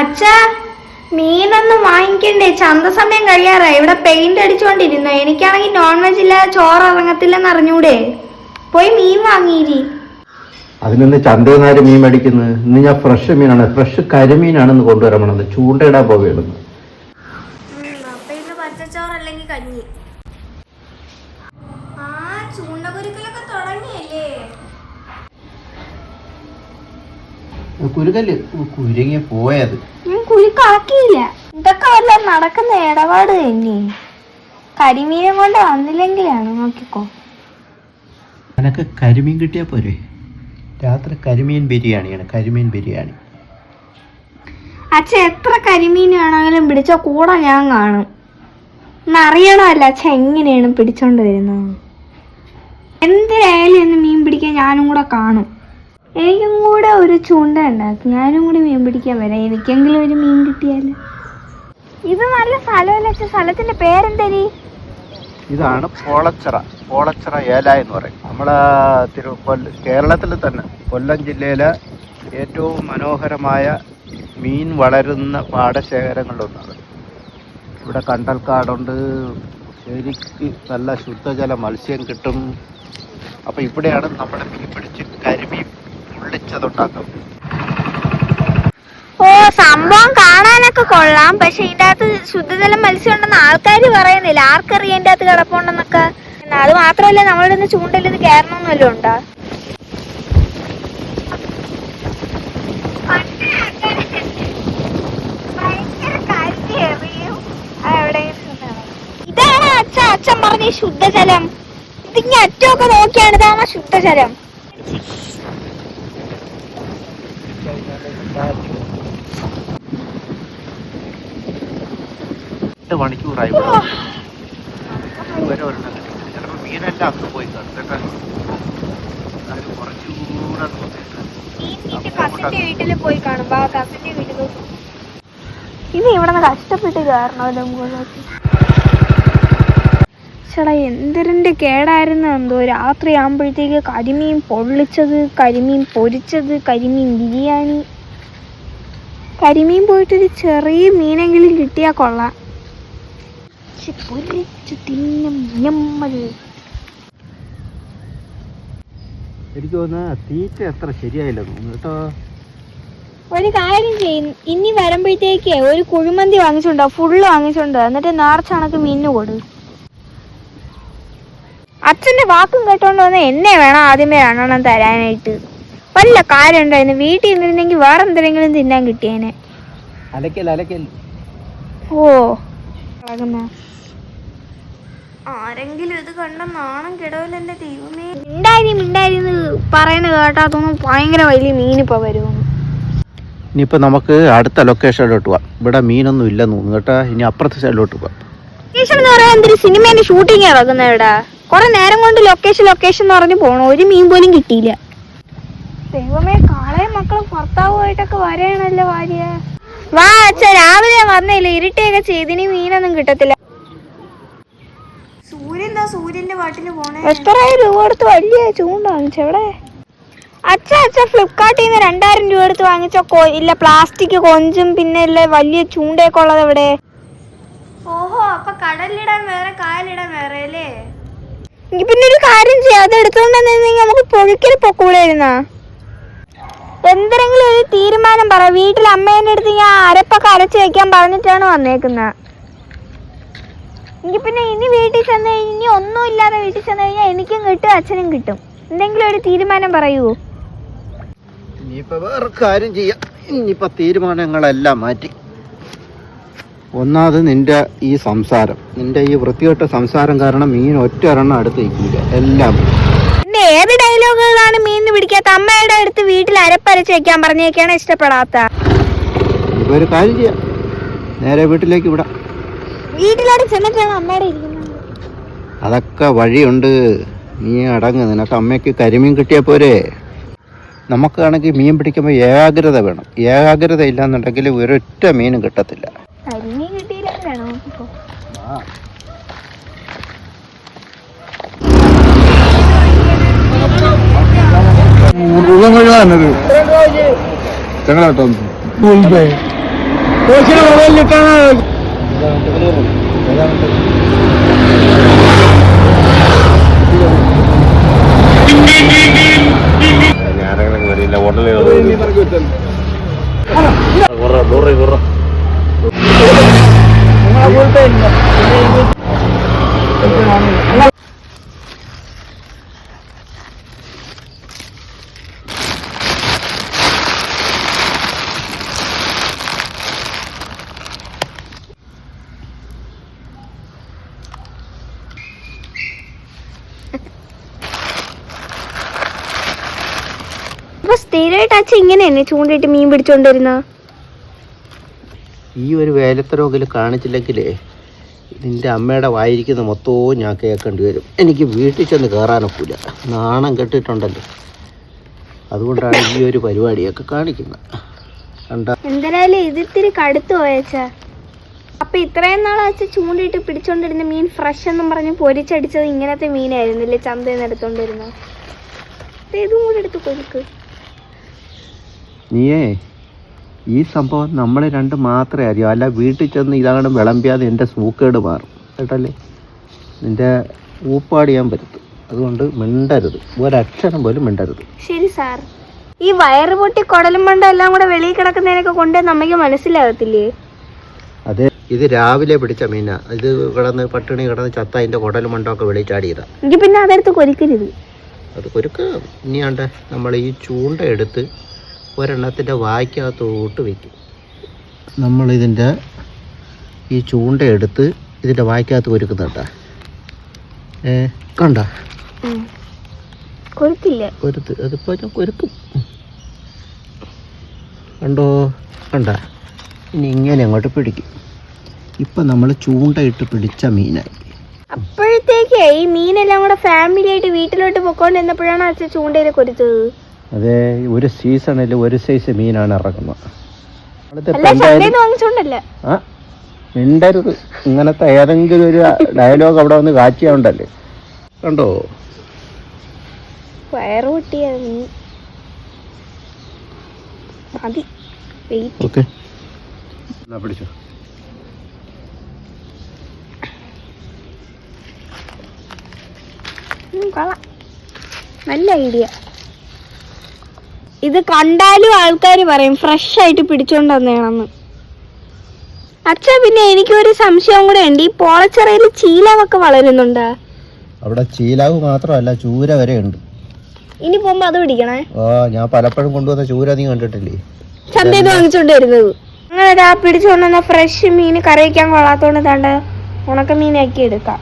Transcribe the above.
അച്ഛാ മീനൊന്നും വാങ്ങിക്കണ്ടേ. ചന്ത സമയം കഴിയാറായി. ഇവിടെ പെയിന്റ് അടിച്ചോണ്ടിരുന്നു എനിക്കാണെങ്കിൽ നോൺ വെജ് ഇല്ല ചോറ് ഇറങ്ങത്തില്ലെന്ന് അറിഞ്ഞൂടെ? പോയി മീൻ വാങ്ങിയിരി. അതിനൊന്ന് ചന്തയിൽ നിന്നാരും മീൻ മേടിക്കുന്നത്? ഇന്ന് ഞാൻ ഫ്രഷ് മീനാണ്. ഫ്രഷ് കരിമീനാണെന്ന് കൊണ്ടുവരാൻ പോണത് ചൂണ്ടയിടാൻ പോവുകയാണ്. കഞ്ഞി. കുരുകൽ കുരുങ്ങി പോയത്. ഞാൻ കുരുക്കാക്കിയില്ല ഇതൊക്കെ വല്ല നടക്കുന്ന ഇടപാട് തന്നെ. കരിമീനെ കൊണ്ട് വന്നില്ലെങ്കിലാണ് നോക്കിക്കോ. നിനക്ക് കരിമീൻ കിട്ടിയാൽ പോരെ? രാത്രി കരിമീൻ ബിരിയാണിയാണ് കരിമീൻ ബിരിയാണി. അച്ഛൻ എത്ര കരിമീൻ വേണമെങ്കിലും പിടിച്ച കൂടെ ഞാൻ കാണും. എന്നറിയണമല്ല അച്ഛൻ എങ്ങനെയാണ് പിടിച്ചോണ്ട് വരുന്നത്. എന്തിനായാലും ഇന്ന് മീൻ പിടിക്കാൻ ഞാനും കൂടെ കാണും. എനിക്കും കൂടെ ഒരു ചൂണ്ട ഉണ്ടാക്കി. ഞാനും കൂടി മീൻ പിടിക്കാൻ വരാം. എനിക്കെങ്കിലും ഒരു മീൻ കിട്ടിയാൽ. ഇത് നല്ല സ്ഥലമല്ല? സ്ഥലത്തിന്റെ പേരെന്തരി ഇതാണ് പോളച്ചിറ. പോളച്ചിറ ഏല എന്ന് പറയും. നമ്മളെ തിരു കേരളത്തിൽ തന്നെ കൊല്ലം ജില്ലയിലെ ഏറ്റവും മനോഹരമായ മീൻ വളരുന്ന പാടശേഖരങ്ങളിലൊന്നാണ്. ഇവിടെ കണ്ടൽക്കാടുണ്ട്. ശരിക്ക് നല്ല ശുദ്ധജല മത്സ്യം കിട്ടും. അപ്പം ഇവിടെയാണ് നമ്മുടെ മീൻ പിടിച്ച് പൊള്ളിച്ചതുണ്ടാക്കുന്നത് ഓ സംഭവം കാണാനൊക്കെ കൊള്ളാം. പക്ഷെ ഇതിന്റെ അകത്ത് ശുദ്ധജല മത്സ്യം ഉണ്ടെന്ന് ആൾക്കാർ പറയുന്നില്ല. ആർക്കറിയാം ഇതിന്റെ അകത്ത് കിടപ്പുണ്ടെന്നൊക്കെ? അത് മാത്രമല്ല ചൂണ്ടയിൽ ഇത് കയറണമെന്നല്ലോ ഉണ്ടോ? ഇതാണ് അച്ഛൻ അച്ഛൻ പറഞ്ഞ ശുദ്ധജലം. ഇതിങ്ങ അറ്റമൊക്കെ നോക്കിയാണ് ഇതാണ് ശുദ്ധജലം. രണ്ട് മണിക്കൂറായി ഇതുവരെ ഒരെണ്ണം കിട്ടിയില്ല ചിലപ്പോൾ മീനെല്ലാം അന്ന് പോയി കാണും. കേട്ടോ അത് കുറച്ചുകൂടെ വീട്ടിൽ പോയി ഇത് ഇവിടെ നിന്ന് കഷ്ടപ്പെട്ട് ചേടാ എന്തിരന്റെ കേടായിരുന്നു? എന്തോ രാത്രി ആകുമ്പോഴത്തേക്ക് കരിമീൻ പൊള്ളിച്ചത് കരിമീൻ പൊരിച്ചത് കരിമീൻ ബിരിയാണി. കരിമീൻ പോയിട്ടൊരു ചെറിയ മീനെങ്കിലും കിട്ടിയാൽ കൊള്ളാം. ശ്ശെ, പൊരിച്ച് തിന്നും ഞമ്മൾ എനിക്ക് തോന്നുന്നു തീറ്റ അത്ര ശരിയായില്ല തോന്നുന്നു കേട്ടോ. ഒരു കാര്യം ചെയ്യും. ഇനി വരുമ്പോഴത്തേക്ക് ഒരു കുഴിമന്തി വാങ്ങിച്ചുണ്ടോ ഫുള്ള് വാങ്ങിച്ചുണ്ടോ എന്നിട്ട് നേർച്ച കണക്ക് മീനിന് കൊടു. അച്ഛന്റെ വാക്കും കേട്ടോണ്ട് വന്ന എന്നെ വേണം ആദ്യമേ രണ്ടെണ്ണം തരാനായിട്ട്. വല്ല കാര്യം ഉണ്ടായിരുന്നു? വീട്ടിൽ നിന്നിരുന്നെങ്കിൽ വേറെ എന്തെങ്കിലും തിന്നാൻ കിട്ടിയേനെ. ഓ. ആരെങ്കിലും ഇത് കണ്ട നാണം കിടവില്ല എന്റെ ദൈവമേ. മിണ്ടായി മിണ്ടായി പറയണ കേട്ടാത്തൊന്നും ഭയങ്കര വലിയ മീനിപ്പോ വരുമെന്ന്. ഇനിയിപ്പോൾ നമുക്ക് അടുത്ത ലൊക്കേഷനിലോട്ട് പോവാം. ഇവിടെ മീനൊന്നും ഇല്ലെന്ന് തോന്നുന്നു കേട്ടോ. ഇനി അപ്പുറത്തെ സൈഡിലോട്ട് പോവാം. ലൊക്കേഷൻ എന്ന് പറയാൻ എന്തൊരു സിനിമേന്റെ ഷൂട്ടിംഗ് ഇറങ്ങുന്ന ഇവിടെ. കുറെ നേരം കൊണ്ട് ലൊക്കേഷൻ ലൊക്കേഷൻ എന്ന് പറഞ്ഞു പോണു. ഒരു മീൻ പോലും കിട്ടിയില്ല. ദൈവമേ കാളയും മക്കളും ഭർത്താവുമായിട്ടൊക്കെ വരെയാണല്ലോ ഭാര്യ. വാ അച്ഛ രാവിലെ വന്നില്ല ഇരുട്ടിയൊക്കെ ചെയ്തിനി മീനൊന്നും കിട്ടത്തില്ല. സൂര്യൻ സൂര്യന്റെ പാട്ടിന് പോണേ? എത്ര രൂപ കൊടുത്ത് വലിയ ചൂണ്ട വാങ്ങിച്ചെവിടെ അച്ഛ അച്ഛ ഫ്ലിപ്കാർട്ടിൽ നിന്ന് രണ്ടായിരം രൂപ എടുത്ത് വാങ്ങിച്ച കൊ- ഇല്ല പ്ലാസ്റ്റിക് കൊഞ്ചും പിന്നെ ഇല്ല വലിയ ചൂണ്ടയൊക്കെ ഉള്ളത് എവിടെ? ഓഹോ അപ്പൊ കടലിടാൻ വേറെ കായലിടാൻ വേറെ അല്ലേ? പിന്നെ ഒരു കാര്യം ചെയ്യാം. അത് എടുത്തോണ്ട് നമുക്ക് നമുക്ക് പൊക്കൂടെ പൊക്കൂടായിരുന്നാ എന്തെങ്കിലും ഒരു തീരുമാനം പറ. വീട്ടിൽ അമ്മേന്റെ അടുത്ത് ഞാൻ അരപ്പൊക്കെ അരച്ച് വെക്കാൻ പറഞ്ഞിട്ടാണ് വന്നേക്കുന്നത് എനിക്ക് പിന്നെ ഇനി വീട്ടിൽ ചെന്ന് കഴിഞ്ഞാൽ ഇനി ഒന്നും ഇല്ലാതെ വീട്ടിൽ ചെന്ന് കഴിഞ്ഞാൽ എനിക്കും കിട്ടും അച്ഛനും കിട്ടും. എന്തെങ്കിലും ഒരു തീരുമാനം പറയൂ. ഇനിയിപ്പോ വേറെ കാര്യം ചെയ്യാം. ഇനിയിപ്പോ തീരുമാനങ്ങളെല്ലാം മാറ്റി. ഒന്നാമത് നിന്റെ ഈ സംസാരം. നിന്റെ ഈ വൃത്തികെട്ട സംസാരം കാരണം മീൻ ഒറ്റ ഒരെണ്ണം അടുത്ത് നിൽക്കില്ല. എല്ലാം. പിന്നെ ഏത് ഡയലോഗുകളാണ് മീൻ പിടിക്കാത്ത? അമ്മയുടെ അടുത്ത് വീട്ടിൽ അരപ്പരച്ച് വെക്കാൻ പറഞ്ഞേക്കാണ് ഇഷ്ടപ്പെടാത്ത. ഇനിയിപ്പോൾ ഒരു കാര്യം ചെയ്യാം നേരെ വീട്ടിലേക്ക് വിടാം. വീട്ടിലോട്ട് ചെന്നിട്ടാണ് അമ്മയുടെ ഇരിക്കുന്നത്. അതൊക്കെ വഴിയുണ്ട്. നീ അടങ്ങ്. നിനക്ക് അമ്മയ്ക്ക് കരിമീൻ കിട്ടിയ പോരെ. നമുക്കാണെങ്കിൽ മീൻ പിടിക്കുമ്പോൾ ഏകാഗ്രത വേണം. ഏകാഗ്രത ഇല്ലാന്നുണ്ടെങ്കിൽ ഒരൊറ്റ മീനും കിട്ടത്തില്ല. കരിമീൻ കിട്ടിയില്ല മൃഗം കഴിവാണത് ചങ്ങനാട്ടോ ഗൂഗിൾ പേ ഞാനങ്ങനെ വരില്ല ഹോട്ടലിൽ കുറ കുറേ കുറ അപ്പൊ സ്ഥിരമായിട്ട് അച്ഛൻ ഇങ്ങനെ തന്നെ ചൂണ്ടിട്ട് മീൻ പിടിച്ചോണ്ടിരുന്ന? ഈ ഒരു വേലത്തരമെങ്കിൽ കാണിച്ചില്ലെങ്കിലേ നിന്റെ അമ്മയുടെ വായിരിക്കുന്ന മൊത്തവും ഞാൻ കേൾക്കേണ്ടി വരും. എനിക്ക് വീട്ടിൽ ചെന്ന് കയറാനൊക്കില്ല നാണം കെട്ടിട്ടുണ്ടല്ലോ. അതുകൊണ്ടാണ് ഈ ഒരു പരിപാടിയൊക്കെ കാണിക്കുന്നത്. എന്തായാലും ഇതിത്തിരി കടുത്തു പോയച്ചാ. അപ്പൊ ഇത്രയും നാൾ അച്ഛൻ ചൂണ്ടിട്ട് പിടിച്ചോണ്ടിരുന്ന മീൻ ഫ്രഷ് എന്നും പറഞ്ഞ് പൊരിച്ചടിച്ചത് ഇങ്ങനത്തെ മീനായിരുന്നില്ലേ ചന്തയിൽ നിന്ന് എടുത്തോണ്ടിരുന്നത്? ഇതും കൂടെ എടുത്ത് കൊരുക്ക് നീയേ ഈ സംഭവം നമ്മൾ രണ്ട് മാത്രമേ അറിയൂ. അല്ല വീട്ടിൽ ചെന്ന് ഇതാണ് വിളമ്പിയാതെ എന്റെ സൂക്കേട് മാറും. കേട്ടല്ലേ? നിന്റെ ഊപ്പാട് ഞാൻ പറ്റും അതുകൊണ്ട് മിണ്ടരുത്. ഒരക്ഷരം പോലും മിണ്ടരുത്. ശരി സാർ. ഈ വയറ് പൊട്ടി കുടലും മണ്ട എല്ലാം കൂടെ വെളിയിൽ കിടക്കുന്നതിനൊക്കെ കൊണ്ട് നമുക്ക് മനസ്സിലാകത്തില്ലേ അതെ. ഇത് രാവിലെ പിടിച്ച മീനാ. ഇത് കിടന്ന് പട്ടിണി കിടന്ന് ചത്ത അതിന്റെ കുടലും മണ്ടമൊക്കെ വെളിച്ചാടിയതാ എങ്കിൽ പിന്നെ അതെടുത്ത് കൊരുക്കരുത് അത് കൊരുക്ക് ഇനിയാണ്ട് നമ്മൾ ഈ ചൂണ്ട എടുത്ത് ഒരെണ്ണത്തിന്റെ വായ്ക്കകത്തോട്ട് വെക്കും. നമ്മളിതിന്റെ ഈ ചൂണ്ട എടുത്ത് ഇതിന്റെ വായ്ക്കകത്ത് ഒരുക്കുന്നുണ്ട ഏ കണ്ട? കൊരുത്ത് അതിപ്പോൾ ഞാൻ കൊരുക്കും കണ്ടോ? കണ്ട? ഇനി ഇങ്ങനെ അങ്ങോട്ട് പിടിക്കും. ഇപ്പം നമ്മൾ ചൂണ്ടയിട്ട് പിടിച്ച മീനായി. അപ്പോഴത്തേക്കേ ഈ മീനെല്ലാം കൂടെ ഫാമിലി ആയിട്ട് വീട്ടിലോട്ട് പൊക്കോണ്ടിരുന്നപ്പോഴാണ് അച്ഛൻ ചൂണ്ടയിൽ കൊരുത്തത്. അതെ ഒരു സീസണിൽ ഒരു സൈസ് മീനാണ് ആ മിണ്ടരുത്. ഇങ്ങനത്തെ ഏതെങ്കിലും ഒരു ഡയലോഗ് അവിടെ വന്ന് കാറ്റിയാണ്ടല്ലേ കണ്ടോ? ഓക്കെ. പിടിച്ചോ. നല്ല ഐഡിയ ഇത് കണ്ടാലും ആൾക്കാർ പറയും ഫ്രഷ് ആയിട്ട് പിടിച്ചോണ്ട് വന്നേണെന്ന്. അച്ഛാ പിന്നെ എനിക്കൊരു സംശയം കൂടെ ഉണ്ട്. ഈ പോളച്ചിറയിൽ ചീലാവൊക്കെ വളരുന്നുണ്ട്? അവിടെ ചീലാവ് മാത്രമല്ല ചൂര വരെ ഉണ്ട്. ഇനി പോകുമ്പോ അത് പിടിക്കണേ? ഓ ഞാൻ പലപ്പോഴും കൊണ്ടുവന്ന ചൂര നീ കണ്ടിട്ടില്ലേ? ചന്തയിൽ നിന്ന് വാങ്ങിച്ചോണ്ട് വരുന്നത്. അങ്ങനെ പിടിച്ചുകൊണ്ടുവന്ന ഫ്രഷ് മീൻ കറി വയ്ക്കാൻ കൊള്ളാത്തോണ്ട് തണ്ട് ഉണക്ക മീനാക്കി എടുക്കാം.